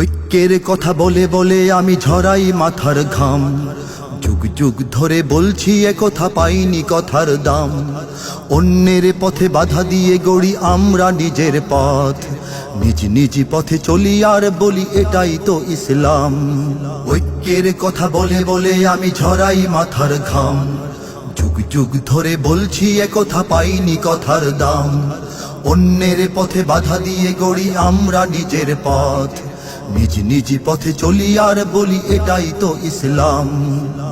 ঐক্যের কথা বলে বলে আমি ঝরাই মাথার ঘাম। যুগ যুগ ধরে বলছি এ কথা পাইনি কথার দাম। অন্যের পথে বাধা দিয়ে গড়ি আমরা নিজের পথ। নিজ নিজ পথে চলি আর বলি এটাই তো ইসলাম। ঐক্যের কথা বলে বলে আমি ঝরাই মাথার ঘাম। যুগ যুগ ধরে বলছি এ কথা পাইনি কথার দাম। অন্যের পথে বাধা দিয়ে গড়ি আমরা নিজের পথ। নিজ নিজ পথে চলি আর বলি, এটাই তো ইসলাম।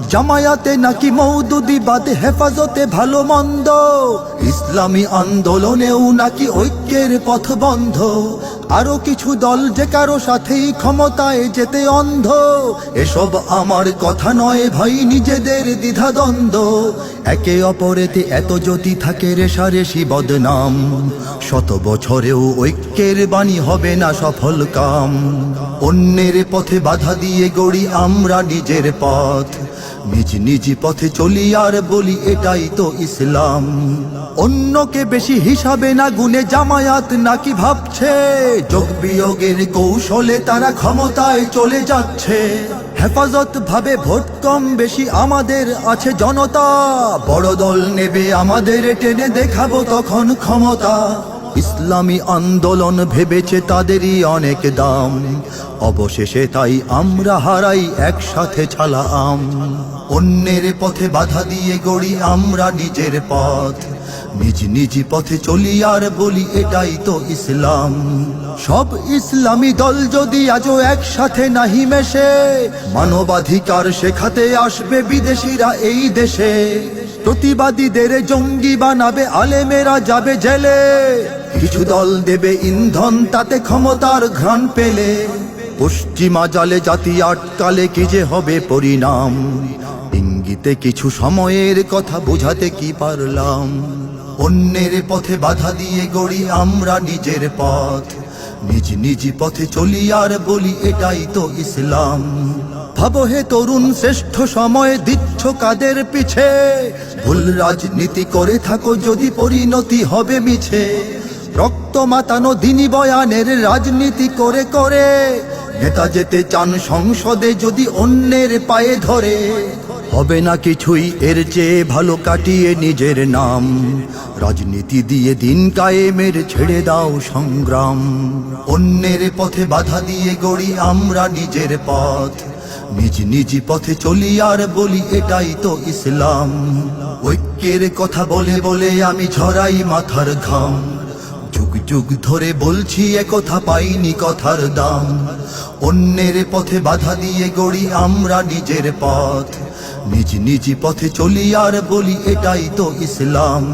জামায়াতে নাকি মৌদুদি বাদে, হেফাজতে ভালো মন্দ। ইসলামী আন্দোলনেও নাকি ঐক্যের পথ বন্ধ। আরও কিছু দল যে কারও সাথেই ক্ষমতায় যেতে অন্ধ। এসব আমার কথা নয় ভাই, নিজেদের দ্বিধাদ্বন্দ্ব। একে অপরেতে এত জ্যোতি থাকে রেশারেশি বদনাম, শত বছরেও ঐক্যের বাণী হবে না সফল কাম। অন্যের পথে বাধা দিয়ে গড়ি আমরা নিজের পথ। নিজ নিজ পথে চলি আর বলি এটাই তো ইসলাম। অন্যকে বেশি হিসাবে না গুনে জামায়াত নাকি ভাবছে? যোগ বিয়োগের কৌশলে তারা ক্ষমতায় চলে যাচ্ছে। হেফাজত ভাবে ভোট কম বেশি আমাদের আছে জনতা। বড় দল নেবে আমাদের, টেনে দেখাবো তখন ক্ষমতা। ইসলামী আন্দোলন ভেবেছে তাদেরই অনেক দাম। অবশেষে তাই আমরা হারাই একসাথে ছালা আম। অন্যের পথে বাধা দিয়ে গড়ি আমরা নিজের পথ। নিজ নিজ পথে চলি আর বলি এটাই তো ইসলাম। সব ইসলামী দল যদি আজও একসাথে নাহি মেশে, মানবাধিকার শেখাতে আসবে বিদেশিরা এই দেশে। প্রতিবাদীদের জঙ্গি বানাবে, আলেমেরা যাবে জেলে। কিছু দল দেবে ইন্ধন, তাতে ক্ষমতার ঘ্রাণ পেলে। পশ্চিমা জালে জাতি আটকালে কি যে হবে পরিণাম? ইঙ্গিতে কিছু সময়ের কথা বোঝাতে কি পারলাম? অন্যের পথে বাধা দিয়ে গড়ি আমরা নিজের পথ। নিজ নিজ পথে চলি আর বলি এটাই তো ইসলাম। ভাবো হে তরুণ শ্রেষ্ঠ সময়, দিচ্ছ কাদের পিছে? ভুল রাজনীতি করে থাকো যদি পরিণতি হবে মিছে। রক্ত মাতানো দিনী বয়ানের রাজনীতি করে করে। নেতা যেতে চান সংসদে যদি অন্যের পায়ে ধরে। হবে না কিছুই, এর চেয়ে ভালো কাটিয়ে নিজের নাম। রাজনীতি দিয়ে দিন কায়েমের ছেড়ে দাও সংগ্রাম। অন্যের পথে বাধা দিয়ে গড়ি আমরা নিজের পথ। নিজ নিজ পথে চলি আর বলি এটাই তো ইসলাম। ঐক্যের কথা বলে বলে আমি ঝরাই মাথার ঘাম। যুগ ধরে বলছি একথা কথা পাইনি কথার দাম। অন্যের পথে বাধা দিয়ে গড়ি আমরা নিজের পথ। নিজ নিজ পথে চলি আর বলি এটাই তো ইসলাম।